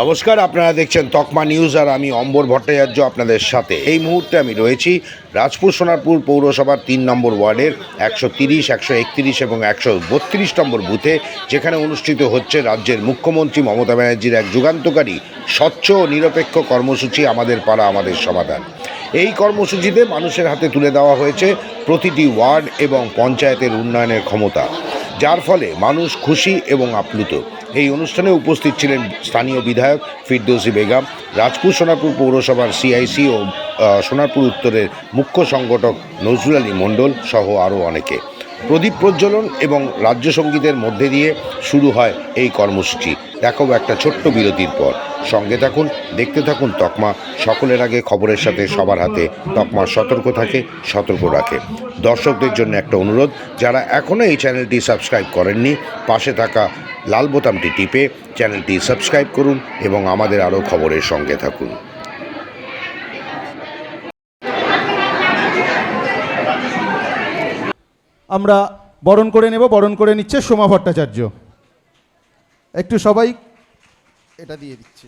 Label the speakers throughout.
Speaker 1: নমস্কার, আপনারা দেখছেন তকমা নিউজ আর আমি অম্বর ভট্টাচার্য আপনাদের সাথে। এই মুহূর্তে আমি রয়েছি রাজপুর সোনারপুর পৌরসভার তিন নম্বর ওয়ার্ডের একশো তিরিশ, একশো একত্রিশ এবং একশো বত্রিশ নম্বর বুথে, যেখানে অনুষ্ঠিত হচ্ছে রাজ্যের মুখ্যমন্ত্রী মমতা ব্যানার্জির এক যুগান্তকারী স্বচ্ছ ও নিরপেক্ষ কর্মসূচি আমাদের পাড়া, আমাদের সমাধান। এই কর্মসূচিতে মানুষের হাতে তুলে দেওয়া হয়েছে প্রতিটি ওয়ার্ড এবং পঞ্চায়েতের উন্নয়নের ক্ষমতা, যার ফলে মানুষ খুশি এবং আপ্লুত। এই অনুষ্ঠানে উপস্থিত ছিলেন স্থানীয় বিধায়ক ফিরদৌসি বেগম, রাজপুর সোনারপুর পৌরসভার সিআইসি ও সোনারপুর উত্তরের মুখ্য সংগঠক নজরুল আলী মণ্ডল সহ আরও অনেকে। প্রদীপ প্রজ্বলন এবং রাজ্য সঙ্গীতের মধ্যে দিয়ে শুরু হয় এই কর্মসূচি। দেখাবো একটা ছোট্ট বিরতির পর। সঙ্গে থাকুন, দেখতে থাকুন তকমা। সকলের আগে খবরের সাথে সবার হাতে। তকমা সতর্ক থাকে, সতর্ক রাখে। দর্শকদের জন্য একটা অনুরোধ, যারা এখনও এই চ্যানেলটি সাবস্ক্রাইব করেননি, পাশে থাকা লাল বোতামটি টিপে চ্যানেলটি সাবস্ক্রাইব করুন এবং আমাদের আরও খবরের সঙ্গে থাকুন।
Speaker 2: আমরা বরণ করে নেব, বরণ করে নিচ্ছে সোমা ভট্টাচার্য। একটু সবাই এটা দিয়ে দিচ্ছি।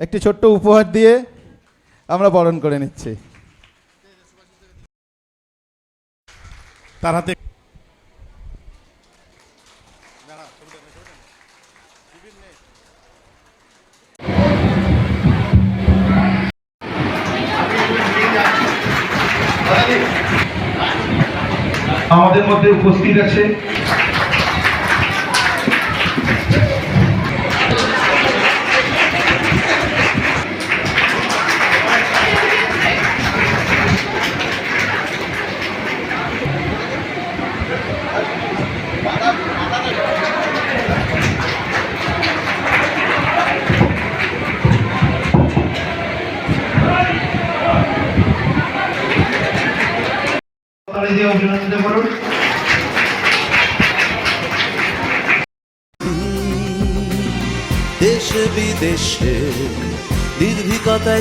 Speaker 2: একটি ছোট্ট উপহার দিয়ে আমরা বরণ করে নিচ্ছি।
Speaker 3: তার হাতে
Speaker 4: আমাদের মধ্যে উপস্থিত আছে।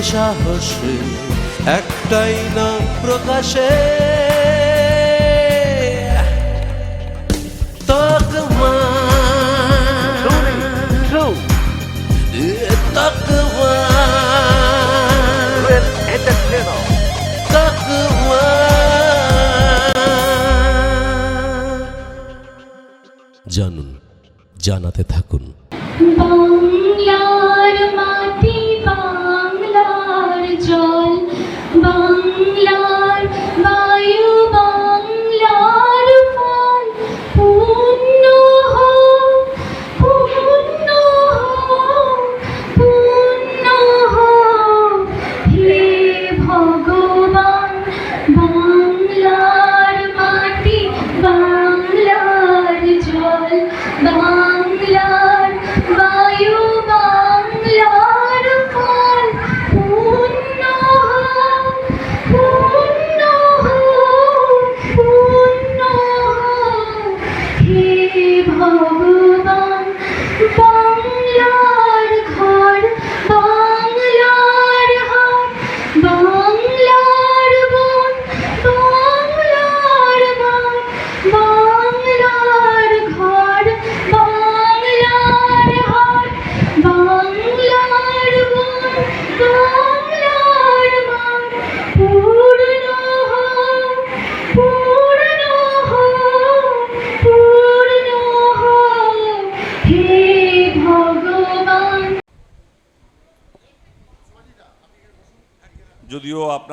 Speaker 5: সাহসে একটাই না প্রকাশে। তকমা এ তকমা তকমা জানুন জানাতে থাকুন।
Speaker 6: বাংলার মাটি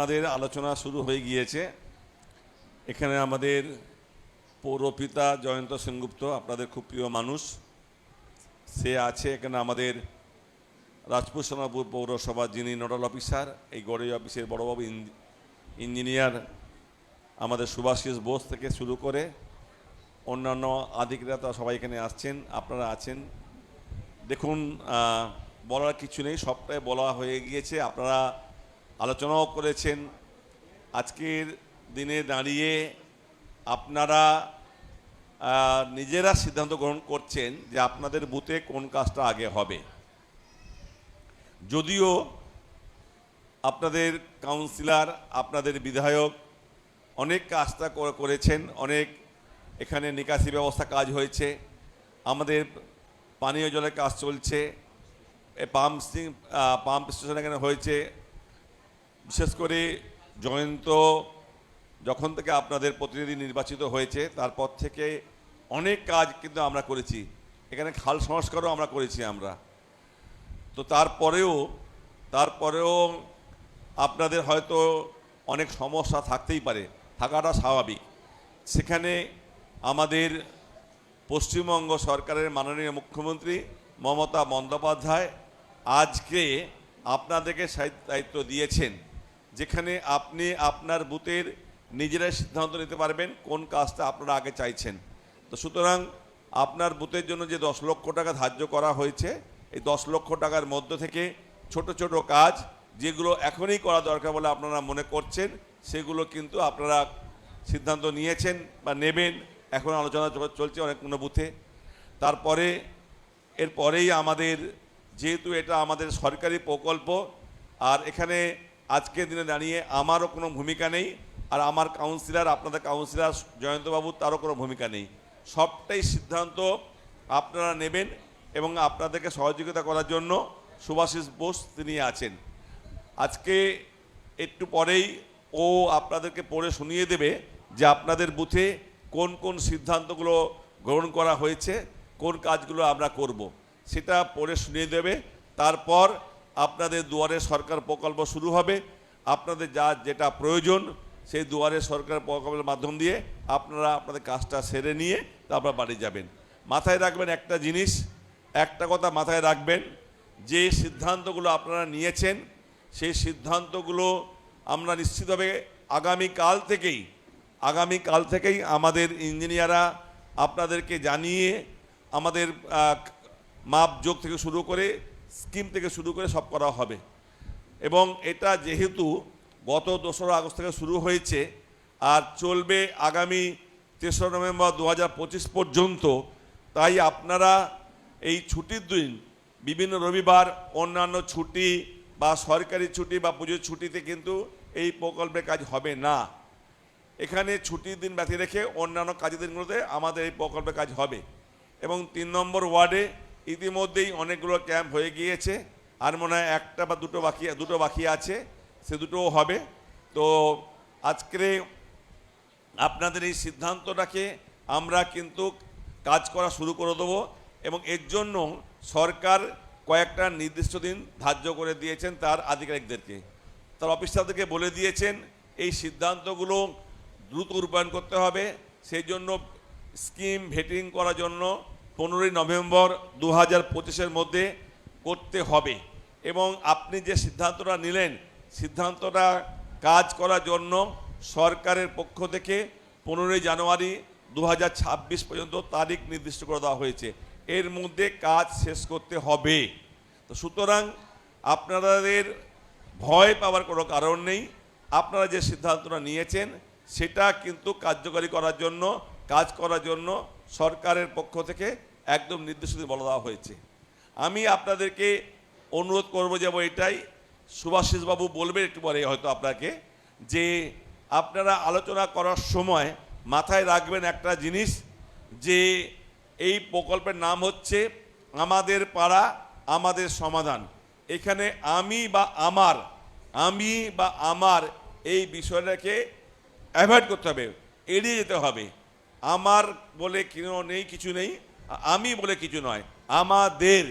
Speaker 3: আপনাদের আলোচনা শুরু হয়ে গিয়েছে। এখানে আমাদের পৌরপিতা জয়ন্ত সেনগুপ্ত, আপনাদের খুব প্রিয় মানুষ। সে আছে এখানে আমাদের রাজপুর সোনাপুর পৌরসভার যিনি নোডাল অফিসার, এই গড়ে অফিসের বড়বাবু ইঞ্জ- ইঞ্জিনিয়ার আমাদের সুভাষিস বোস থেকে শুরু করে অন্যান্য আধিকারিকরা সবাই এখানে আসছেন, আপনারা আছেন। দেখুন বলার কিছু নেই, সবটাই বলা হয়ে গিয়েছে। আপনারা আলোচনাও করেছেন। আজকের দিনে দাঁড়িয়ে আপনারা নিজেরা সিদ্ধান্ত গ্রহণ করছেন যে আপনাদের বুথে কোন কাজটা আগে হবে। যদিও আপনাদের কাউন্সিলর, আপনাদের বিধায়ক অনেক কাজটা করেছেন, অনেক এখানে নিকাশি ব্যবস্থা কাজ হয়েছে, আমাদের পানীয় জলের কাজ চলছে পাম্প পাম্প স্টেশন এখানে হয়েছে বিশেষ করে জয়ন্ত যখন থেকে আপনাদের প্রতিনিধি নির্বাচিত হয়েছে, তারপর থেকে অনেক কাজ কিন্তু আমরা করেছি। এখানে খাল সংস্কারও আমরা করেছি আমরা। তো তারপরেও তারপরেও আপনাদের হয়তো অনেক সমস্যা থাকতেই পারে, থাকাটা স্বাভাবিক। সেখানে আমাদের পশ্চিমবঙ্গ সরকারের মাননীয় মুখ্যমন্ত্রী মমতা বন্দ্যোপাধ্যায় আজকে আপনাদেরকে দায়িত্ব দিয়েছেন। যেখানে আপনি আপনার বুথের নিজেরাই সিদ্ধান্ত নিতে পারবেন কোন কাজটা আপনারা আগে চাইছেন। তো সুতরাং আপনার বুথের জন্য যে দশ লক্ষ টাকা ধার্য করা হয়েছে, এই দশ লক্ষ টাকার মধ্য থেকে ছোট ছোট কাজ যেগুলো এখনই করা দরকার বলে আপনারা মনে করছেন, সেগুলো কিন্তু আপনারা সিদ্ধান্ত নিয়েছেন বা নেবেন। এখন আলোচনা চলছে অনেকগুলো বুথে। তারপরে, এরপরেই আমাদের, যেহেতু এটা আমাদের সরকারি প্রকল্প, আর এখানে আজকের দিনে দাঁড়িয়ে আমারও কোনো ভূমিকা নেই, আর আমার কাউন্সিলর আপনাদের কাউন্সিলর জয়ন্তবাবু, তারও কোনো ভূমিকা নেই। সবটাই সিদ্ধান্ত আপনারা নেবেন এবং আপনাদেরকে সহযোগিতা করার জন্য সুভাষিস বোস তিনি আছেন। আজকে একটু পরেই ও আপনাদেরকে পড়ে শুনিয়ে দেবে যে আপনাদের বুথে কোন কোন সিদ্ধান্তগুলো গ্রহণ করা হয়েছে, কোন কাজগুলো আমরা করব। সেটা পড়ে শুনিয়ে দেবে। তারপর আপনাদের দুয়ারে সরকার প্রকল্প শুরু হবে। আপনাদের যা যেটা প্রয়োজন সেই দুয়ারে সরকার প্রকল্পের মাধ্যম দিয়ে আপনারা আপনাদের কাজটা সেরে নিয়ে তারপর বাড়ি যাবেন। মাথায় রাখবেন একটা জিনিস একটা কথা মাথায় রাখবেন যে সিদ্ধান্তগুলো আপনারা নিয়েছেন সেই সিদ্ধান্তগুলো আমরা নিশ্চিতভাবে আগামী কাল থেকেই আগামী কাল থেকেই আমাদের ইঞ্জিনিয়াররা আপনাদেরকে জানিয়ে আমাদের আহ, মাপ যোগ থেকে শুরু করে স্কিম থেকে শুরু করে সব করা হবে। এবং এটা যেহেতু গত দোসরা আগস্ট থেকে শুরু হয়েছে, আর চলবে আগামী তেসরা নভেম্বর দু হাজার পঁচিশ পর্যন্ত, তাই আপনারা এই ছুটির দিন, বিভিন্ন রবিবার অন্যান্য ছুটি বা সরকারি ছুটি বা পুজোর ছুটিতে কিন্তু এই প্রকল্পের কাজ হবে না। এখানে ছুটির দিন ব্যথি রেখে অন্যান্য কাজের দিনগুলোতে আমাদের এই প্রকল্পের কাজ হবে। এবং তিন নম্বর ওয়ার্ডে ইতিমধ্যেই অনেকগুলো ক্যাম্প হয়ে গিয়েছে। আর মনে হয় একটা বা দুটো বাকি দুটো বাকি আছে, সে দুটোও হবে। তো আজকে আপনাদের এই সিদ্ধান্তটাকে আমরা কিন্তু কাজ করা শুরু করে দেবো এবং এর জন্য সরকার কয়েকটা নির্দিষ্ট দিন ধার্য করে দিয়েছেন তার আধিকারিকদেরকে। তার অফিসারদেরকে বলে দিয়েছেন, এই সিদ্ধান্তগুলো দ্রুত রূপায়ণ করতে হবে। সেই জন্য স্কিম ভেটিং করার জন্য পনেরোই নভেম্বর দু হাজার পঁচিশের মধ্যে করতে হবে। এবং আপনি যে সিদ্ধান্তটা নিলেন, সিদ্ধান্তটা কাজ করার জন্য সরকারের পক্ষ থেকে পনেরোই জানুয়ারি দু হাজার ছাব্বিশ পর্যন্ত তারিখ নির্দিষ্ট করে দেওয়া হয়েছে। এর মধ্যে কাজ শেষ করতে হবে। তো সুতরাং আপনাদের ভয় পাওয়ার কোনো কারণ নেই। আপনারা যে সিদ্ধান্তটা নিয়েছেন, সেটা কিন্তু কার্যকারী করার জন্য, কাজ করার জন্য সরকারের পক্ষ থেকে একদম নির্দেশ দিয়ে বলে দেওয়া হয়েছে। আমি আপনাদেরকে অনুরোধ করব যাব এটাই সুভাষিস বাবু বলবেন একটু পরে হয়তো আপনাকে, যে আপনারা আলোচনা করার সময় মাথায় রাখবেন একটা জিনিস, যে এই প্রকল্পের নাম হচ্ছে আমাদের পাড়া, আমাদের সমাধান। এখানে আমি বা আমার, আমি বা আমার এই বিষয়টাকে অ্যাভয়েড করতে হবে, এড়িয়ে যেতে হবে। আমার বলে কেউ নেই, কিছু নেই। আমি বলে কিছু নয়, আমাদের,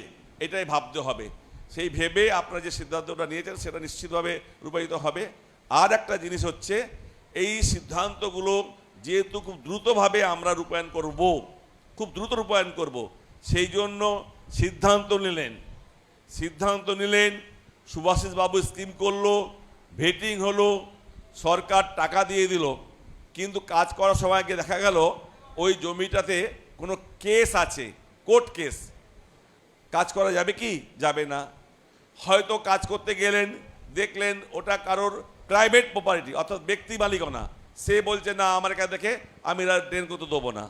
Speaker 3: এটাই ভাবতে হবে। সেই ভেবে আপনারা যে সিদ্ধান্তটা নিয়েছেন, সেটা নিশ্চিতভাবে রূপায়িত হবে। আর একটা জিনিস হচ্ছে, এই সিদ্ধান্তগুলো যেহেতু খুব দ্রুতভাবে আমরা রূপায়ণ করব, খুব দ্রুত রূপায়ণ করব, সেই জন্য সিদ্ধান্ত নিলেন। সিদ্ধান্ত নিলেন সুভাষিস বাবু স্কিম করল, ভেটিং হলো, সরকার টাকা দিয়ে দিল। কিন্তু কাজ করার সময় দেখা গেল ওই জমিটাতে কোনো কেস আছে, কোর্ট কেস। কাজ করা যাবে কি? যাবে না। হয়তো কাজ করতে গেলেন, দেখলেন ওটা কারোর প্রাইভেট প্রপার্টি অর্থাৎ ব্যক্তি মালিকানা। সে বলছে, না, আমার কাছে দেখে আমি ড্রেন করতে দেবো না।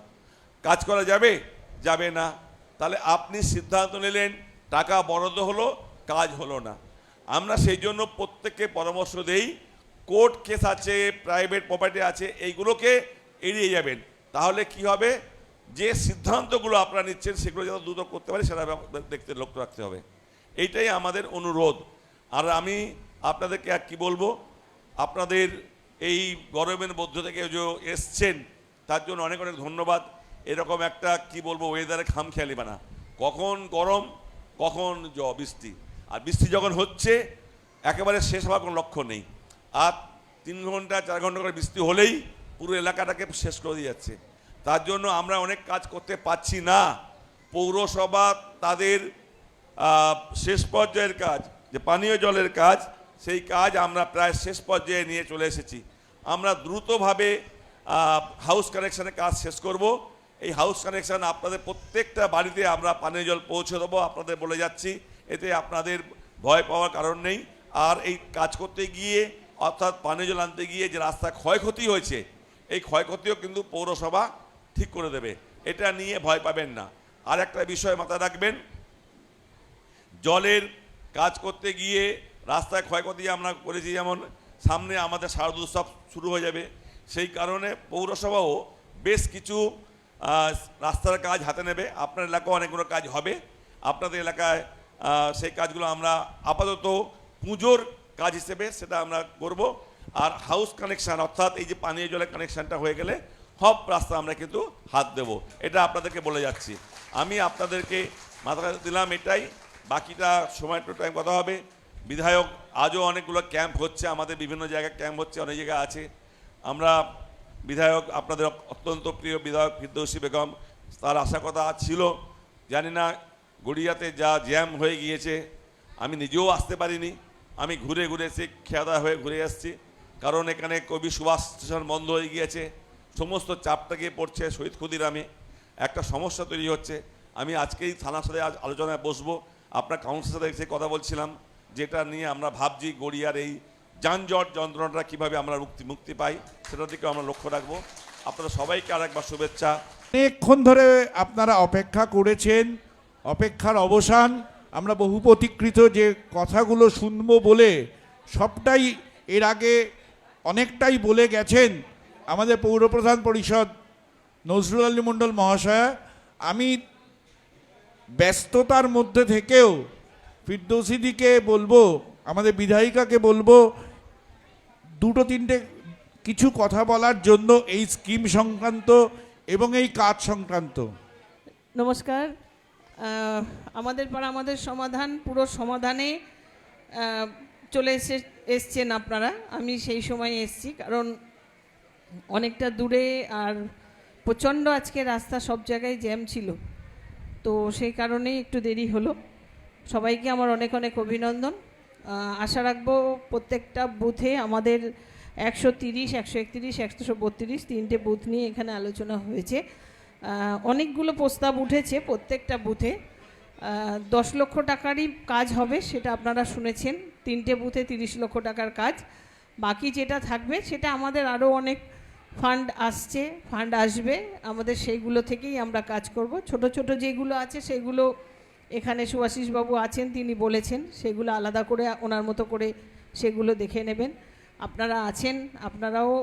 Speaker 3: কাজ করা যাবে? যাবে না। তাহলে আপনি সিদ্ধান্ত নিলেন, টাকা বরাদ্দ হলো, কাজ হলো না। আমরা সেই জন্য প্রত্যেককে পরামর্শ দেই, কোর্ট কেস আছে প্রাইভেট প্রপার্টি আছে, এইগুলোকে এড়িয়ে যাবেন। তাহলে কি হবে? যে সিদ্ধান্তগুলো আপনারা নিচ্ছেন, সেগুলো যাতে দ্রুত করতে পারি, সেটা দেখতে লক্ষ্য রাখতে হবে। এইটাই আমাদের অনুরোধ। আর আমি আপনাদেরকে আর কি বলব? আপনাদের এই গরমের মধ্য থেকে যে এসছেন, তার জন্য অনেক অনেক ধন্যবাদ। এরকম একটা, কি বলব ওয়েদারে খাম খেয়ালি বানা। কখন গরম, কখন জ বৃষ্টি। আর বৃষ্টি যখন হচ্ছে, একেবারে শেষ হওয়ার কোনো লক্ষ্য নেই। আর তিন ঘণ্টা, চার ঘণ্টা করে বৃষ্টি হলেই পুরো এলাকাটাকে শেষ করে দিয়ে যাচ্ছে তার জন্য আমরা অনেক কাজ করতে পারছি না। পৌরসভা তাদের শেষ পর্যায়ের কাজ, যে পানীয় জলের কাজ, সেই কাজ আমরা প্রায় শেষ পর্যায়ে নিয়ে চলে এসেছি। আমরা দ্রুতভাবে হাউস কানেকশানের কাজ শেষ করব। এই হাউস কানেকশন আপনাদের প্রত্যেকটা বাড়িতে আমরা পানীয় জল পৌঁছে দেবো, আপনাদের বলে যাচ্ছি। এতে আপনাদের ভয় পাওয়ার কারণ নেই। আর এই কাজ করতে গিয়ে, অর্থাৎ পানীয় জল আনতে গিয়ে যে রাস্তা ক্ষয়ক্ষতি হয়েছে এই ক্ষয়ক্ষতিও কিন্তু পৌরসভা ঠিক করে দেবে। এটা নিয়ে ভয় পাবেন না। আর একটা বিষয় মাথায় রাখবেন, জলের কাজ করতে গিয়ে রাস্তায় ক্ষয়ক্ষতি আমরা করেছি, যেমন সামনে আমাদের শারদ উৎসব শুরু হয়ে যাবে। সেই কারণে পৌরসভাও বেশ কিছু রাস্তার কাজ হাতে নেবে। আপনার এলাকায় অনেকগুলো কাজ হবে। আপনাদের এলাকায় সেই কাজগুলো আমরা আপাতত পুজোর কাজ হিসেবে সেটা আমরা করব। আর হাউস কানেকশান অর্থাৎ এই যে পানীয় জলের কানেকশানটা হয়ে গেলে সব রাস্তা আমরা কিন্তু হাত দেব। এটা আপনাদেরকে বলে যাচ্ছি। আমি আপনাদেরকে মাথা দিলাম এটাই। বাকিটা সময় টু টাইম কথা হবে। বিধায়ক, আজও অনেকগুলো ক্যাম্প হচ্ছে। আমাদের বিভিন্ন জায়গায় ক্যাম্প হচ্ছে, অনেক জায়গায় আছে। আমরা বিধায়ক, আপনাদের অত্যন্ত প্রিয় বিধায়ক ফিরদৌসী বেগম, তার আশা কথা ছিল। জানি না গড়িয়াতে যা জ্যাম হয়ে গিয়েছে, আমি নিজেও আসতে পারিনি। আমি ঘুরে ঘুরে এসে খেয়া হয়ে ঘুরে আসছি। কারণ এখানে কবি সুভাষ স্টেশন বন্ধ হয়ে গিয়েছে, সমস্ত চাপটা গিয়ে পড়ছে শহীদ ক্ষুদিরামে একটা সমস্যা তৈরি হচ্ছে। আমি আজকেই থানার সাথে আজ আলোচনায় বসবো। আপনার কাউন্সিলের সাথে এসে কথা বলছিলাম, যেটা নিয়ে আমরা ভাবছি গড়িয়ার এই যানজট যন্ত্রণাটা কীভাবে আমরা মুক্তি মুক্তি পাই, সেটার দিকেও আমরা লক্ষ্য রাখব। আপনারা সবাইকে আরেকবার শুভেচ্ছা।
Speaker 7: অনেকক্ষণ ধরে আপনারা অপেক্ষা করেছেন, অপেক্ষার অবসান। আমরা বহু প্রতিকৃত যে কথাগুলো শুনব বলে সবটাই এর আগে অনেকটাই বলে গেছেন আমাদের পৌরপ্রধান পরিষদ নজরুল আলী মণ্ডল মহাশয়া, আমি ব্যস্ততার মধ্যে থেকেও ফিরদৌসিদিকে বলব, আমাদের বিধায়িকাকে বলব, দুটো তিনটে কিছু কথা বলার জন্য এই স্কিম সংক্রান্ত এবং এই কাজ সংক্রান্ত।
Speaker 8: নমস্কার। আমাদের পাড়া, আমাদের সমাধান, পুরো সমাধানে চলে এসে, এসছেন আপনারা। আমি সেই সময় এসছি, কারণ অনেকটা দূরে আর প্রচণ্ড আজকে রাস্তা সব জায়গায় জ্যাম ছিল। তো সেই কারণেই একটু দেরি হলো। সবাইকে আমার অনেক অনেক অভিনন্দন। আশা রাখব প্রত্যেকটা বুথে আমাদের একশো তিরিশ, একশো একত্রিশ, একশো বত্রিশ তিনটে বুথ নিয়ে এখানে আলোচনা হয়েছে। অনেকগুলো প্রস্তাব উঠেছে প্রত্যেকটা বুথে। দশ লক্ষ টাকারই কাজ হবে, সেটা আপনারা শুনেছেন। তিনটে বুথে তিরিশ লক্ষ টাকার কাজ। বাকি যেটা থাকবে, সেটা আমাদের আরও অনেক ফান্ড আসছে, ফান্ড আসবে। আমাদের সেইগুলো থেকেই আমরা কাজ করব। ছোট ছোট যেগুলো আছে, সেগুলো এখানে সুভাষিসবাবু আছেন, তিনি বলেছেন। সেগুলো আলাদা করে, ওনার মতো করে সেগুলো দেখে নেবেন। আপনারা আছেন, আপনারাও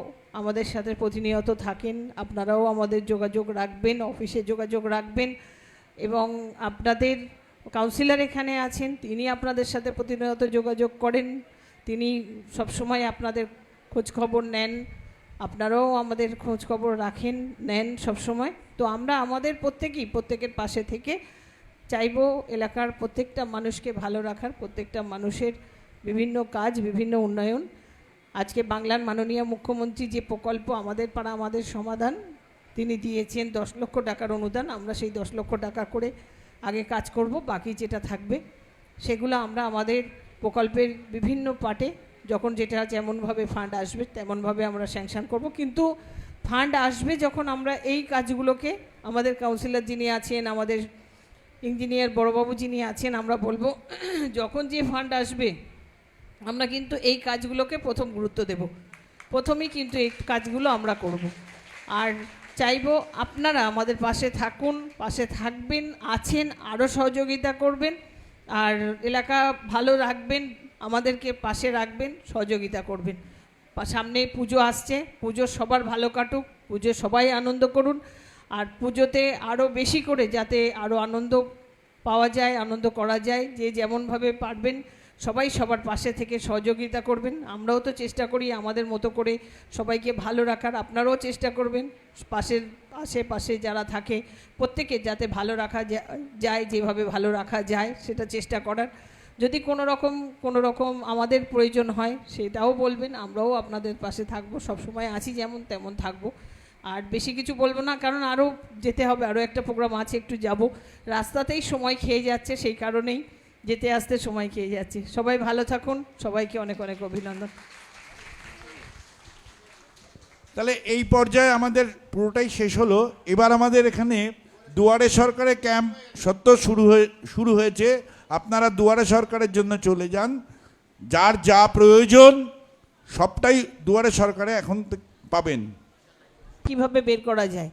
Speaker 8: আমাদের সাথে প্রতিনিয়ত থাকেন, আপনারাও আমাদের যোগাযোগ রাখবেন, অফিসে যোগাযোগ রাখবেন এবং আপনাদের কাউন্সিলর এখানে আছেন, তিনি আপনাদের সাথে প্রতিনিয়ত যোগাযোগ করেন, তিনি সবসময় আপনাদের খোঁজ খবর নেন, আপনারাও আমাদের খোঁজ খবর রাখেন, নেন সবসময়। তো আমরা আমাদের প্রত্যেকেই, প্রত্যেকের পাশে থেকে চাইব এলাকার প্রত্যেকটা মানুষকে ভালো রাখার, প্রত্যেকটা মানুষের বিভিন্ন কাজ, বিভিন্ন উন্নয়ন। আজকে বাংলার মাননীয় মুখ্যমন্ত্রী যে প্রকল্প আমাদের পাড়া, আমাদের সমাধান তিনি দিয়েছেন, দশ লক্ষ টাকার অনুদান, আমরা সেই দশ লক্ষ টাকা করে আগে কাজ করব, বাকি যেটা থাকবে, সেগুলো আমরা আমাদের প্রকল্পের বিভিন্ন পার্টে, যখন যেটা যেমনভাবে ফান্ড আসবে, তেমনভাবে আমরা স্যাংশন করব। কিন্তু ফান্ড আসবে যখন আমরা এই কাজগুলোকে, আমাদের কাউন্সিলর যিনি আছেন, আমাদের ইঞ্জিনিয়ার বড়বাবু যিনি আছেন, আমরা বলব, যখন যে ফান্ড আসবে, আমরা কিন্তু এই কাজগুলোকে প্রথম গুরুত্ব দেব। প্রথমেই কিন্তু এই কাজগুলো আমরা করব। আর চাইব আপনারা আমাদের পাশে থাকুন, পাশে থাকবেন, আছেন আরও সহযোগিতা করবেন, আর এলাকা ভালো রাখবেন, আমাদেরকে পাশে রাখবেন, সহযোগিতা করবেন। সামনে পুজো আসছে, পুজো সবার ভালো কাটুক, পুজো সবাই আনন্দ করুন, আর পুজোতে আরও বেশি করে যাতে আরও আনন্দ পাওয়া যায়, আনন্দ করা যায়, যে যেমনভাবে পারবেন সবাই সবার পাশে থেকে সহযোগিতা করবেন। আমরাও তো চেষ্টা করি আমাদের মতো করে সবাইকে ভালো রাখার, আপনারাও চেষ্টা করবেন পাশের আশেপাশে যারা থাকে প্রত্যেকে যাতে ভালো রাখা যায়, যেভাবে ভালো রাখা যায় সেটা চেষ্টা করার। যদি কোনো রকম কোনো রকম আমাদের প্রয়োজন হয় সেটাও বলবেন, আমরাও আপনাদের পাশে থাকব, সবসময় আছি যেমন তেমন থাকব। আর বেশি কিছু বলব না, কারণ আরও যেতে হবে, আরও একটা প্রোগ্রাম আছে, একটু যাব। রাস্তাতেই সময় খেয়ে যাচ্ছে, সেই কারণেই যেতে আসতে সময় খেয়ে যাচ্ছে। সবাই ভালো থাকুন সবাইকে অনেক অনেক অভিনন্দন।
Speaker 7: তাহলে এই পর্যায়ে আমাদের পুরোটাই শেষ হলো। এবার আমাদের এখানে দুয়ারে সরকারের ক্যাম্প সত্য শুরু হয়ে শুরু হয়েছে। আপনারা দুয়ারে সরকারের জন্য চলে যান। যার যা প্রয়োজন সবটাই দুয়ারে সরকারে এখন পাবেন।
Speaker 8: কীভাবে বের করা যায়?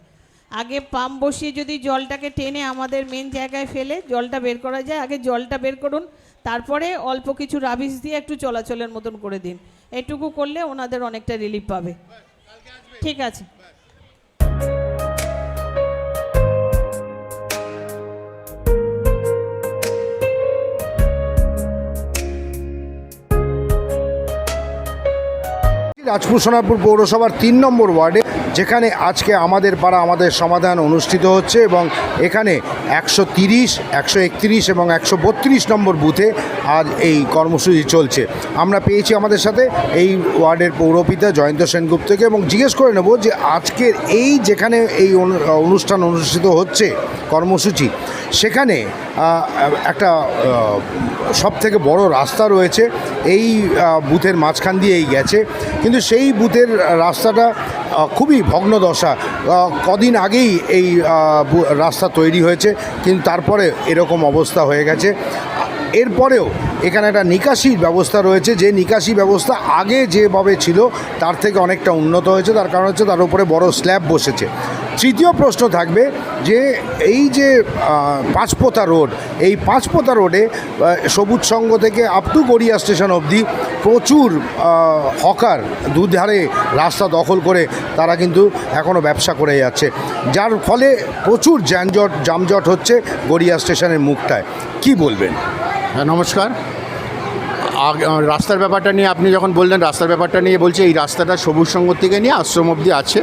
Speaker 8: আগে পাম্প বসিয়ে যদি জলটাকে টেনে আমাদের মেন জায়গায় ফেলে জলটা বের করা যায় আগে জলটা বের করুন তারপরে অল্প কিছু রাবিশ দিয়ে একটু চলাচলের মতন করে দিন। এটুকু করলে ওনাদের অনেকটা রিলিফ পাবে। ঠিক আছে।
Speaker 1: রাজপুর সোনারপুর পৌরসভার তিন নম্বর ওয়ার্ডে, যেখানে আজকে আমাদের পাড়া আমাদের সমাধান অনুষ্ঠিত হচ্ছে এবং এখানে একশো তিরিশ, একশো একত্রিশ এবং একশো বত্রিশ নম্বর বুথে আজ এই কর্মসূচি চলছে। আমরা পেয়েছি আমাদের সাথে এই ওয়ার্ডের পৌরপিতা জয়ন্ত সেনগুপ্তকে এবং জিজ্ঞেস করে নেব যে আজকের এই যেখানে এই অনু- অনুষ্ঠান অনুষ্ঠিত হচ্ছে কর্মসূচি সেখানে একটা সব থেকে বড় রাস্তা রয়েছে। এই বুথের মাঝখান দিয়েই গেছে। কিন্তু সেই বুথের রাস্তাটা খুবই ভগ্নদশা। কদিন আগেই এই রাস্তা তৈরি হয়েছে। কিন্তু তারপরে এরকম অবস্থা হয়ে গেছে। এরপরেও এখানে একটা নিকাশির ব্যবস্থা রয়েছে। যে নিকাশি ব্যবস্থা আগে যেভাবে ছিল, তার থেকে অনেকটা উন্নত হয়েছে। তার কারণ হচ্ছে তার উপরে বড় স্ল্যাব বসেছে। তৃতীয় প্রশ্ন থাকবে যে এই যে পাঁচপোতা রোড, এই পাঁচপোতা রোডে সবুজ সংঘ থেকে আপ টু গড়িয়া স্টেশন অবধি প্রচুর হকার দুধারে রাস্তা দখল করে তারা কিন্তু এখনও ব্যবসা করে যাচ্ছে। যার ফলে প্রচুর যানজট যানজট হচ্ছে গড়িয়া স্টেশনের মুখটায়। কি বলবেন?
Speaker 9: হ্যাঁ নমস্কার। রাস্তার ব্যাপারটা নিয়ে আপনি যখন বললেন, রাস্তার ব্যাপারটা নিয়ে বলছে, এই রাস্তাটা সবুজ সংঘ থেকে নিয়ে আশ্রম অবধি আছে।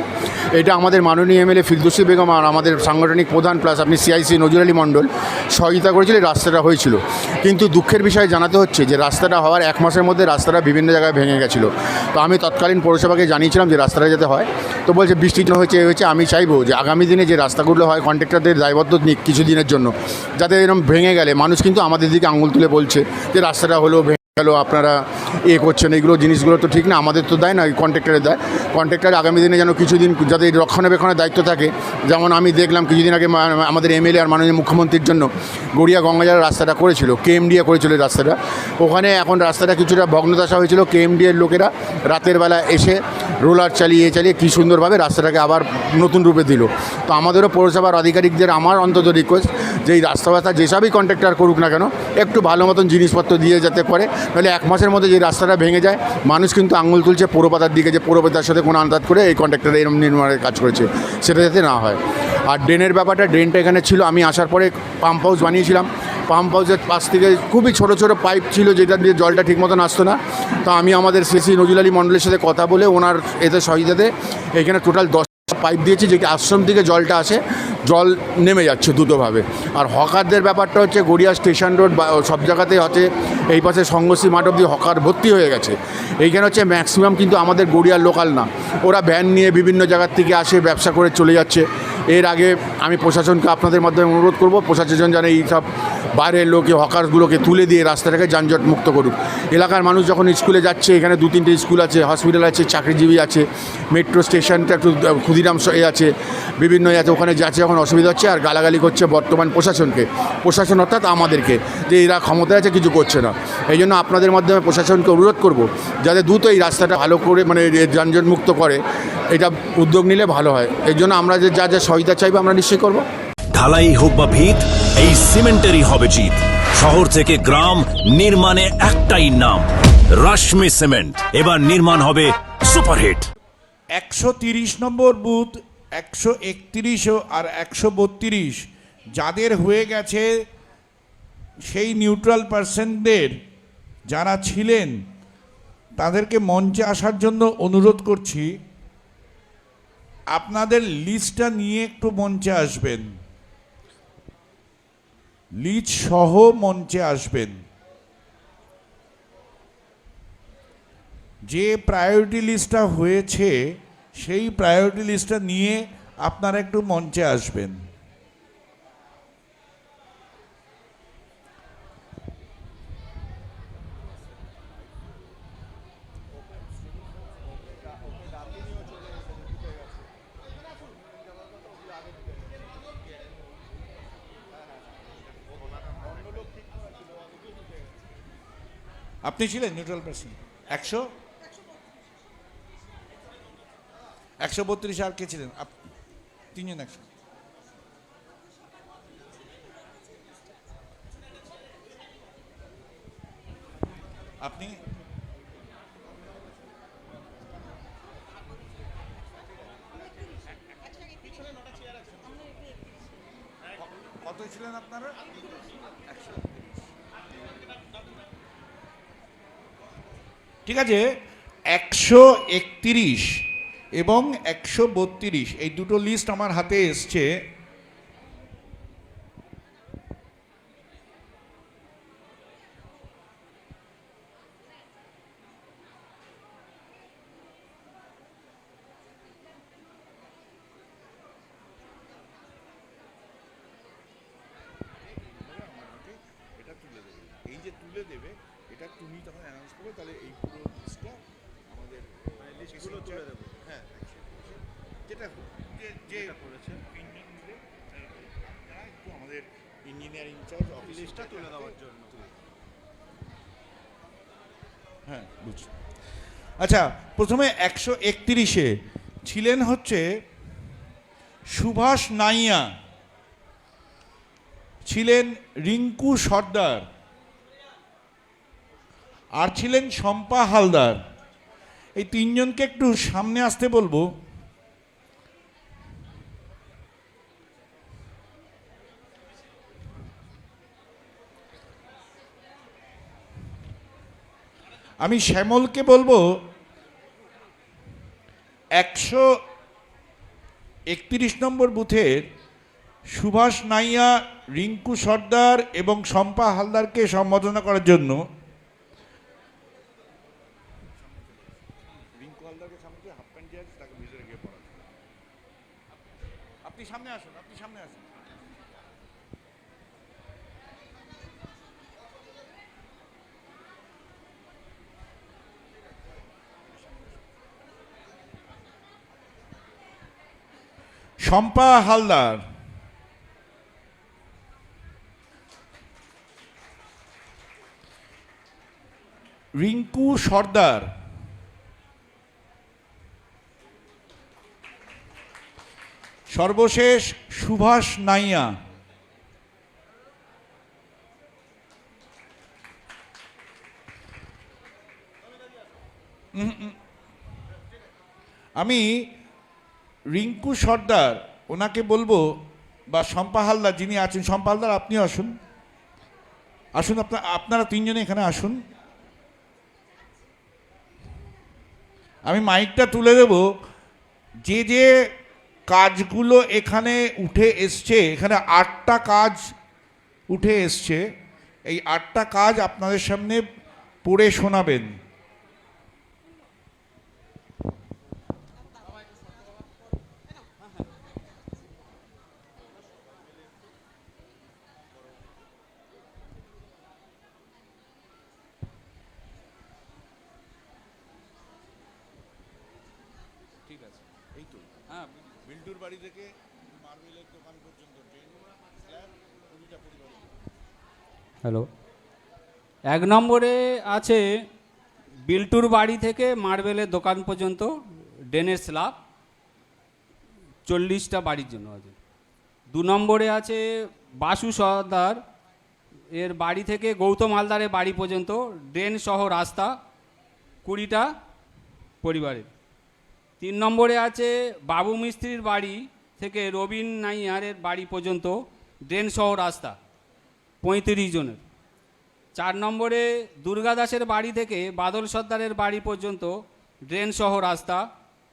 Speaker 9: এটা আমাদের মাননীয় এমএলএ ফিরদৌসি বেগম আর আমাদের সাংগঠনিক প্রধান, প্লাস আপনি সিআইসি নজরুল আলী মণ্ডল সহযোগিতা করেছিল রাস্তাটা হয়েছিল। কিন্তু দুঃখের বিষয়ে জানাতে হচ্ছে যে, রাস্তাটা হওয়ার এক মাসের মধ্যে রাস্তাটা বিভিন্ন জায়গায় ভেঙে গেছিল। তো আমি তৎকালীন পৌরসভাকে জানিয়েছিলাম যে, রাস্তাটা যাতে হয়। তো বলছে বৃষ্টির জন্য হয়েছে হয়েছে আমি চাইব যে, আগামী দিনে যে রাস্তাগুলো হয়, কন্ট্রাক্টরদের দায়বদ্ধ নিক কিছু দিনের জন্য, যাতে এরকম ভেঙে গেলে, মানুষ কিন্তু আমাদের দিকে আঙুল তুলে বলছে যে, রাস্তাটা হলো গেল আপনারা এ করছেন, এইগুলো জিনিসগুলো তো ঠিক না, আমাদের তো দেয় না ওই কন্ট্রাক্টরের দেয়। কন্ট্রাক্টর আগামী দিনে যেন কিছুদিন এই রক্ষণাবেক্ষণের দায়িত্ব থাকে, যেমন আমি দেখলাম কিছুদিন আগে আমাদের এমএলএ আর মাননীয় মুখ্যমন্ত্রীর জন্য গড়িয়া গঙ্গাজার রাস্তাটা করেছিল, কেএমডিএ করেছিল রাস্তাটা। ওখানে এখন রাস্তাটা কিছুটা ভগ্নদশা হয়েছিল, কেএমডিএর লোকেরা রাতের বেলা এসে রোলার চালিয়ে চালিয়ে কী সুন্দরভাবে রাস্তাটাকে আবার নতুন রূপে দিল। তো আমাদেরও পৌরসভার আধিকারিকদের, আমার অন্তত রিকোয়েস্ট যে এই রাস্তা বাস্তা যেসবই কন্ট্রাক্টর করুক না কেন, একটু ভালো মতন জিনিসপত্র দিয়ে যেতে পারে তাহলে এক মাসের মধ্যে যে রাস্তাটা ভেঙে যায়, মানুষ কিন্তু আঙুল তুলছে পৌরপাতার দিকে যে পৌরপাতার সাথে কোনো আন্দাজ করে এই কন্ট্রাক্টর এরকম নির্মাণের কাজ করেছে। সেটা যাতে না হয়। আর ড্রেনের ব্যাপারটা, ড্রেনটা এখানে ছিল, আমি আসার পরে পাম্প হাউস বানিয়েছিলাম। পাম্প হাউসের পাশ থেকে খুবই ছোট ছোট পাইপ ছিল, যেটা দিয়ে জলটা ঠিক মতন আসতো না। তো আমি আমাদের সিসি নজরুল আলী মণ্ডলের সাথে কথা বলে ওনার এতে সহিদাতে এখানে টোটাল দশ পাইপ দিয়েছি যে আশ্রম থেকে জলটা আসে, জল নেমে যাচ্ছে দ্রুতভাবে। আর হকারদের ব্যাপারটা হচ্ছে গড়িয়া স্টেশন রোড বা সব জায়গাতেই হচ্ছে এই পাশে সংঘর্ষী মাঠ অব্দি হকার ভর্তি হয়ে গেছে। এইখানে হচ্ছে ম্যাক্সিমাম কিন্তু আমাদের গড়িয়ার লোকাল না। ওরা ভ্যান নিয়ে বিভিন্ন জায়গার থেকে আসে, ব্যবসা করে চলে যাচ্ছে। এর আগে আমি প্রশাসনকে আপনাদের মাধ্যমে অনুরোধ করব, প্রশাসন যেন এই সব বাইরের লোকে, হকারগুলোকে তুলে দিয়ে রাস্তাটাকে যানজট মুক্ত করুক। এলাকার মানুষ যখন স্কুলে যাচ্ছে, এখানে দু তিনটে স্কুল আছে হসপিটাল আছে, চাকরিজীবী আছে মেট্রো স্টেশনটা একটু স- এ আছে। বিভিন্ন এ আছে ওখানে যাচ্ছে, এখন অসুবিধা হচ্ছে আর গালাগালি করছে বর্তমান প্রশাসনকে। প্রশাসন অর্থাৎ আমাদেরকে, যে এরা ক্ষমতায় আছে কিছু করছে না। এই জন্য আপনাদের মাধ্যমে প্রশাসনকে অনুরোধ করব, যাতে দ্রুত এই রাস্তাটা ভালো করে মানে এ যানজট মুক্ত করে। এটা উদ্যোগ নিলে ভালো হয়। এই জন্য আমরা যে যা যা সহায়তা চাইব আমরা নিশ্চয়ই করব।
Speaker 10: ঢালাই হোক বা ভিত, এই সিমেন্টেরই হবে জিত। শহর থেকে গ্রাম নির্মাণে একটাই নাম, রাশমি সিমেন্ট। এবার নির্মাণ হবে সুপারহিট।
Speaker 7: একশো তিরিশ নম্বর বুথ, একশো একত্রিশ আর একশো বত্রিশ। যাদের হয়ে গেছে সেই নিউট্রাল পার্সনদের যারা ছিলেন, তাদেরকে মঞ্চে আসার জন্য অনুরোধ করছি, আপনাদের লিস্টটা নিয়ে একটু মঞ্চে আসবেন। লিজ সহ মঞ্চে আসবেন। যে প্রায়োরিটি লিস্টটা হয়েছে সেই প্রায়োরিটি লিস্টটা নিয়ে আপনারা একটু মঞ্চে আসবেন। আপনি ছিলেন নিউট্রাল পার্সন একশো? একশো বত্রিশ আর কে ছিলেন? তিনজন একশো আপনি? কত ছিলেন আপনারা? ঠিক আছে, একশো একত্রিশ এবং একশো বত্রিশ এই দুটো লিস্ট আমার হাতে এসছে এটা তুলে দেবে এই যে তুলে দেবে এটা তুমি তখন অ্যানাউন্স করবে তাহলে এই পুরো লিস্টটা আমাদের লিস্টগুলো তুলে দেবো হ্যাঁ যেটা যে যে করেছে ইঞ্জিন মিলে যারা একটু আমাদের ইঞ্জিনিয়ার ইনচার্জ অফিস লিস্টটা তুলে দেওয়ার জন্য হ্যাঁ বুঝছি। আচ্ছা প্রথমে একশো একত্রিশে ছিলেন হচ্ছে সুভাষ নাইয়া। ছিলেন রিঙ্কু সর্দার। আর ছিলেন শম্পা হালদার। এই তিনজনকে একটু সামনে আসতে বলব। আমি শ্যামলকে বলব, একশো একত্রিশ নম্বর বুথের সুভাষ নাইয়া, রিঙ্কু সর্দার এবং শম্পা হালদারকে সম্বোধনা করার জন্য রিঙ্কু হালদারকে সামনে হাফ প্যান্ট দিয়ে আছে তাকে ভিতরে গিয়ে পড়ান আপনি সামনে আসুন আপনি সামনে আসুন শম্পা হালদার। রিঙ্কু সর্দার। সর্বশেষ সুভাষ নাইয়া। আমি রিঙ্কু সর্দার, ওনাকে বলব, বা শম্পা হালদার যিনি আছেন, শম্পা হালদার, আপনি আসুন। আসুন আপনার আপনারা তিনজনে এখানে আসুন। আমি মাইকটা তুলে দেব। যে যে কাজগুলো এখানে উঠে এসছে, এখানে আটটা কাজ উঠে এসছে, এই আটটা কাজ আপনাদের সামনে পড়ে শোনাবেন ঠিক আছে এই তো হ্যাঁ বিল্টুর বাড়ি থেকে মার্বেলের দোকান পর্যন্ত ট্রেন স্ল্যাব কুড়িটা পরিবার
Speaker 11: হ্যালো। এক নম্বরে আছে বিল্টুর বাড়ি থেকে মার্বেলের দোকান পর্যন্ত ড্রেনের স্ল্যাব চল্লিশটা বাড়ির জন্য আছে। দু নম্বরে আছে বাসু সর্দার, এর বাড়ি থেকে গৌতম হালদারের বাড়ি পর্যন্ত, ড্রেন সহ রাস্তা, কুড়িটা পরিবারের। তিন নম্বরে আছে বাবু মিস্ত্রির বাড়ি থেকে রবিন নাইয়ারের বাড়ি পর্যন্ত, ড্রেন সহ রাস্তা। পঁয়ত্রিশ জনের। চার নম্বরে দুর্গা দাসের বাড়ি থেকে বাদল সর্দারের বাড়ি পর্যন্ত ড্রেন সহ রাস্তা,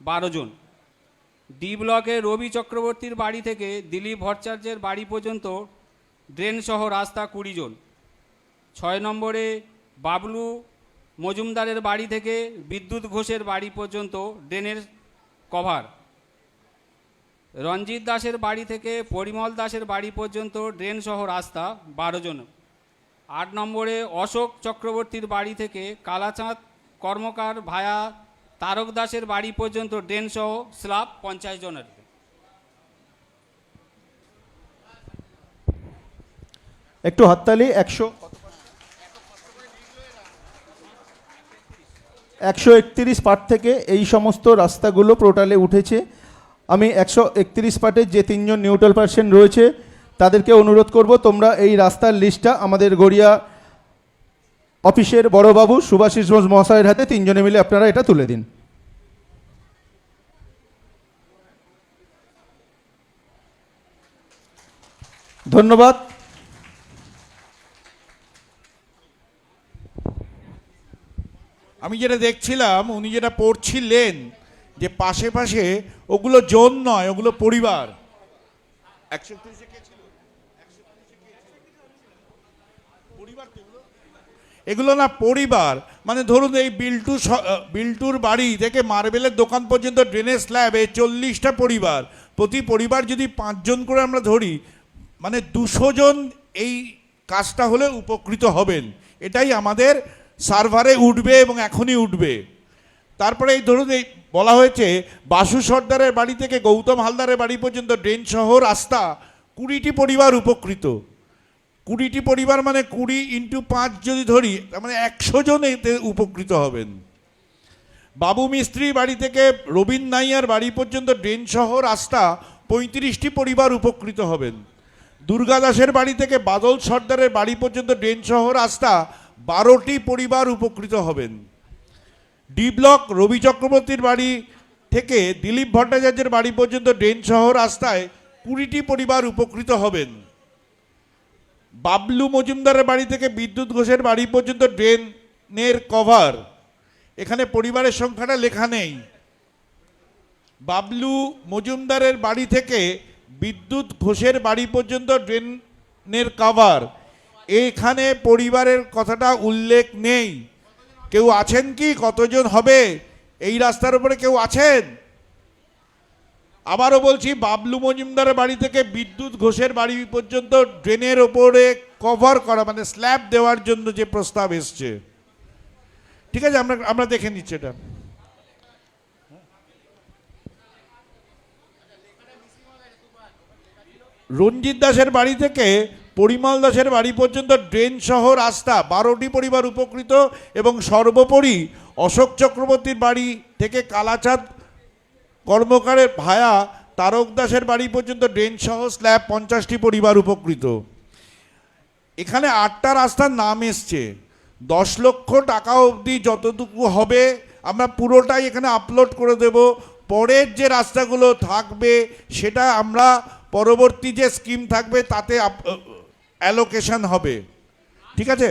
Speaker 11: বারো জন। ডি ব্লকে রবি চক্রবর্তীর বাড়ি থেকে দিলীপ ভট্টাচার্যের বাড়ি পর্যন্ত ড্রেন সহ রাস্তা কুড়ি জন। ছয় নম্বরে বাবলু মজুমদারের বাড়ি থেকে বিদ্যুৎ ঘোষের বাড়ি পর্যন্ত ড্রেনের কভার। রঞ্জিত দাসের বাড়ি থেকে পরিমল দাসের বাড়ি পর্যন্ত ড্রেন সহ রাস্তা, বারো জন। আট নম্বরে অশোক চক্রবর্তীর বাড়ি থেকে কালাচাঁদ কর্মকার ভায়া তারক দাসের বাড়ি পর্যন্ত ড্রেন সহ স্ল্যাব পঞ্চাশ জনের।
Speaker 2: একটু হাততালি, একশো। একশো একত্রিশ পার্ট থেকে এই সমস্ত রাস্তাগুলো পোর্টালে উঠেছে। আমি একশো একত্রিশ পার্টের যে তিনজন নিউট্রাল পার্সন রয়েছে, তাদেরকে অনুরোধ করব, তোমরা এই রাস্তার লিস্টটা আমাদের গড়িয়া অফিসের বড়বাবু সুভাষিস ঘোষ মহাশয়ের হাতে তিনজনে মিলে আপনারা এটা তুলে দিন। ধন্যবাদ।
Speaker 7: আমি যেটা দেখছিলাম, উনি যেটা পড়ছিলেন যে পাশে পাশে ওগুলো জন নয়, ওগুলো পরিবার। এগুলো? না পরিবার। মানে ধরুন এই বিল্টু বিল্টুর বাড়ি থেকে মার্বেলের দোকান পর্যন্ত ড্রেনেজ স্ল্যাবে চল্লিশটা পরিবার। প্রতি পরিবার যদি পাঁচজন করে আমরা ধরি মানে দুশো জন এই কাজটা হলে উপকৃত হবেন। এটাই আমাদের সার্ভারে উঠবে এবং এখনই উঠবে। তারপরে এই ধরুন এই বলা হয়েছে, বাসু সর্দারের বাড়ি থেকে গৌতম হালদারের বাড়ি পর্যন্ত ড্রেন সহ রাস্তা কুড়িটি পরিবার উপকৃত। কুড়িটি পরিবার মানে কুড়ি ইন্টু পাঁচ যদি ধরি, তার মানে একশো জন এতে উপকৃত হবেন। বাবু মিস্ত্রির বাড়ি থেকে রবীন নাইয়ার বাড়ি পর্যন্ত ড্রেন সহ রাস্তা পঁয়ত্রিশটি পরিবার উপকৃত হবেন। দুর্গা দাসের বাড়ি থেকে বাদল সর্দারের বাড়ি পর্যন্ত ড্রেন সহ রাস্তা বারোটি পরিবার উপকৃত হবেন। ডি ব্লক রবি চক্রবর্তীর বাড়ি থেকে দিলীপ ভট্টাচার্যের বাড়ি পর্যন্ত ড্রেন সহ রাস্তায় কুড়িটি পরিবার উপকৃত হবেন। বাবলু মজুমদারের বাড়ি থেকে বিদ্যুৎ ঘোষের বাড়ি পর্যন্ত ড্রেনের কভার। এখানে পরিবারের সংখ্যাটা লেখা নেই। বাবলু মজুমদারের বাড়ি থেকে বিদ্যুৎ ঘোষের বাড়ি পর্যন্ত ড্রেনের কভার। এখানে পরিবারের কথাটা উল্লেখ নেই। কেউ আছেন কি? কতজন হবে? এই রাস্তার উপরে কেউ আছেন? আবারও বলছি, বাবলু মজুমদারের বাড়ি থেকে বিদ্যুৎ ঘোষের বাড়ি পর্যন্ত ড্রেনের ওপরে কভার করা মানে স্ল্যাব দেওয়ার জন্য যে প্রস্তাব এসছে। ঠিক আছে, আমরা আমরা দেখে নিচ্ছি এটা। রঞ্জিত দাসের বাড়ি থেকে পরিমল দাসের বাড়ি পর্যন্ত ড্রেন সহ রাস্তা, বারোটি পরিবার উপকৃত এবং সর্বোপরি অশোক চক্রবর্তীর বাড়ি থেকে কালাচাঁদ কর্মকারের ভায়া তারক দাসের বাড়ি পর্যন্ত ড্রেন সহ স্ল্যাব পঞ্চাশটি পরিবার উপকৃত। এখানে আটটা রাস্তার নাম এসছে। দশ লক্ষ টাকা অবধি যতটুকু হবে, আমরা পুরোটাই এখানে আপলোড করে দেব। পরের যে রাস্তাগুলো থাকবে, সেটা আমরা পরবর্তী যে স্কিম থাকবে, তাতে অ্যালোকেশন হবে ঠিক আছে।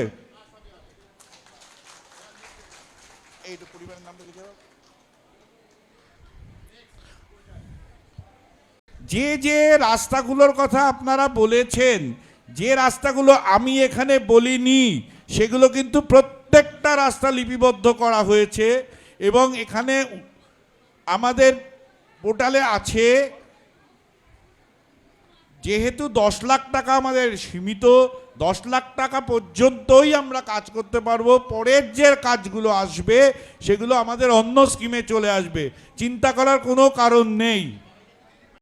Speaker 7: যে যে রাস্তাগুলোর কথা আপনারা বলেছেন, যে রাস্তাগুলো আমি এখানে বলিনি, সেগুলো কিন্তু প্রত্যেকটা রাস্তা লিপিবদ্ধ করা হয়েছে এবং এখানে আমাদের পোর্টালে আছে যেহেতু দশ লাখ টাকা আমাদের সীমিত, দশ লাখ টাকা পর্যন্তই আমরা কাজ করতে পারব, পরের যে কাজগুলো আসবে, সেগুলো আমাদের অন্য স্কিমে চলে আসবে। চিন্তা করার কোনো কারণ নেই।